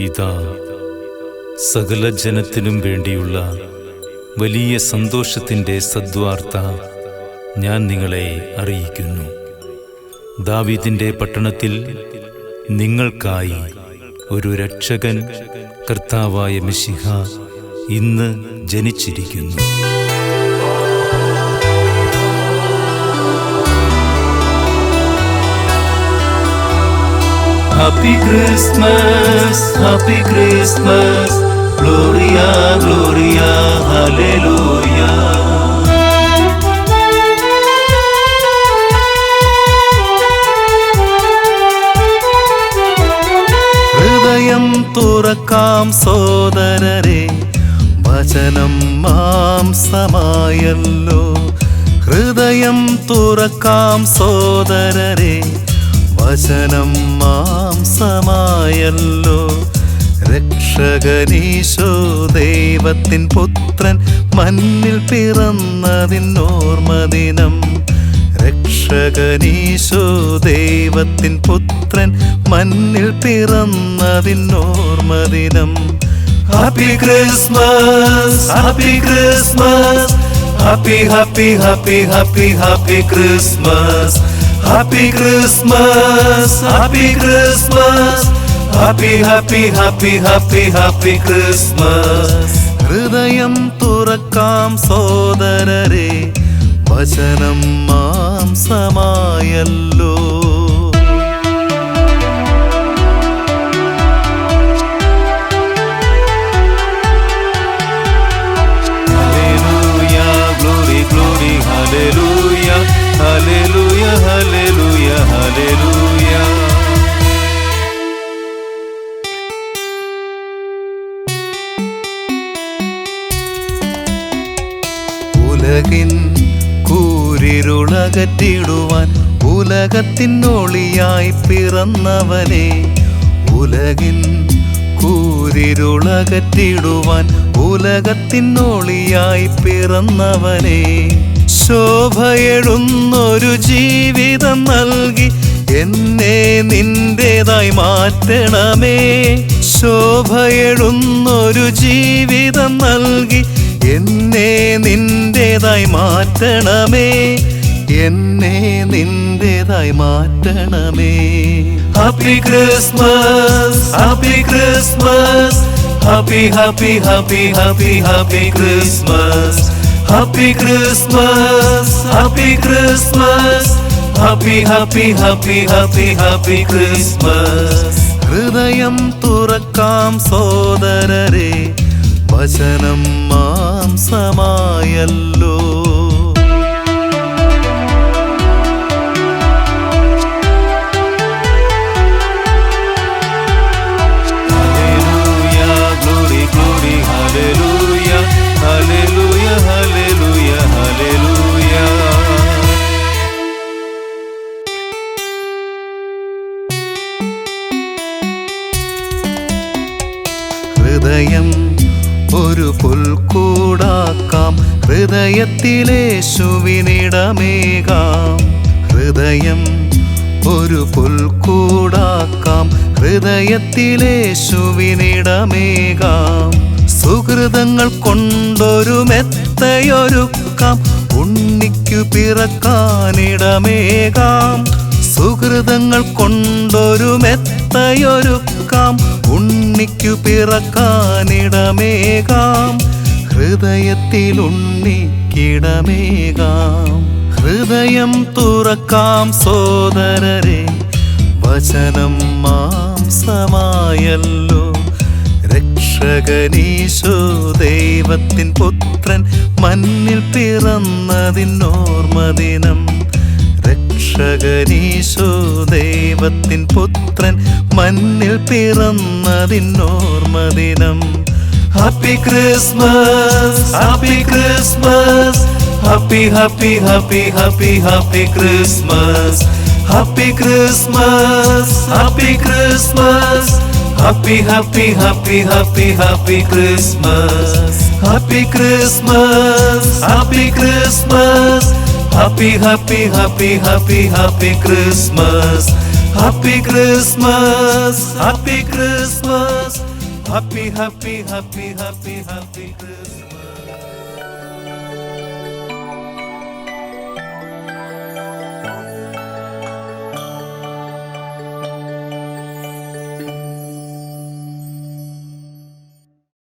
ഇതാ സകല ജനത്തിനും വേണ്ടിയുള്ള വലിയ സന്തോഷത്തിന്റെ സദ്വാർത്ത ഞാൻ നിങ്ങളെ അറിയിക്കുന്നു. ദാവീദിന്റെ പട്ടണത്തിൽ നിങ്ങൾക്കായി ഒരു രക്ഷകൻ കർത്താവായ മിശിഹ ഇന്ന് ജനിച്ചിരിക്കുന്നു. Happy Christmas, Happy Christmas, Gloria, Gloria, Hallelujah. ഹൃദയം തുറക്കാം സോദരരെ വചനം മാംസമായല്ലോ ഹൃദയം തുറക്കാം സോദരരെ വചനം മാംസമായല്ലോ. രക്ഷകനീശോ ദൈവത്തിൻ പുത്രൻ മണ്ണിൽ പിറന്നതിനോർമ്മദിനം. രക്ഷകനീശോ ദൈവത്തിൻ പുത്രൻ മണ്ണിൽ പിറന്നതിനോർമ്മദിനം. Happy Christmas happy Christmas happy happy happy happy happy Christmas happy Christmas happy Christmas happy happy happy happy happy Christmas ഹൃദയം തുറക്കാം സോദരരെ. വചനം മാംസമായല്ലോ. ഉലകിൻ കൂരിരുളകറ്റിടുവാൻ ഉലകത്തിനൊളിയായി പിറന്നവനെ. ഉലകിൻ കൂരിരുളകറ്റിടുവാൻ ഉലകത്തിനൊളിയായി പിറന്നവനെ. ശോഭയെഴുന്നൊരു ജീവിതം നൽകി എന്നെ നിന്റേതായി മാറ്റണമേ. ശോഭയെഴുന്നൊരു ജീവിതം നൽകി എന്നെ നിന്റേതായി മാറ്റണമേ. എന്നെ നിന്റേതായി മാറ്റണമേ. Happy Christmas happy Christmas happy happy happy happy happy Christmas happy Christmas happy Christmas happy happy happy happy happy Christmas ഹൃദയം തുറക്കാം സോദരരെ. വചനം മാംസമായല്ലോ. ഒരു പുൽക്കൂടാക്കാം ഹൃദയത്തിലേശുവിനിടമേകാം. ഹൃദയം ഒരു പുൽക്കൂടാക്കാം. ഹൃദയത്തിലേശുവിനിടമേകാം. സുഹൃതങ്ങൾ കൊണ്ടൊരു മെത്തയൊരുക്കാം. ഉണ്ണിക്കു പിറക്കാനിടമേകാം. സുഹൃതങ്ങൾ കൊണ്ടൊരു മെത്തയൊരുക്കാം. ഉണ്ണിക്കു പിറക്കാനിടമേകാം. ഹൃദയത്തിൽ ഉണ്ണിക്കിടമേകാം ഹൃദയം തുറക്കാം സോദരരെ വചനം മാംസമായല്ലോ. രക്ഷകനീശോ ദൈവത്തിൻ പുത്രൻ മണ്ണിൽ പിറന്നതിനോർമ്മദിനം. രക്ഷകനീശോ ദൈവത്തിൻ പുത്രൻ മണ്ണിൽ പിറന്നതിനോർമ്മദിനം happy Christmas happy Christmas happy happy happy happy happy Christmas happy Christmas happy Christmas happy happy happy happy happy Christmas happy Christmas happy Christmas Happy, happy, happy, happy, happy Christmas. Happy Christmas. Happy Christmas. Happy, happy, happy, happy, happy Christmas.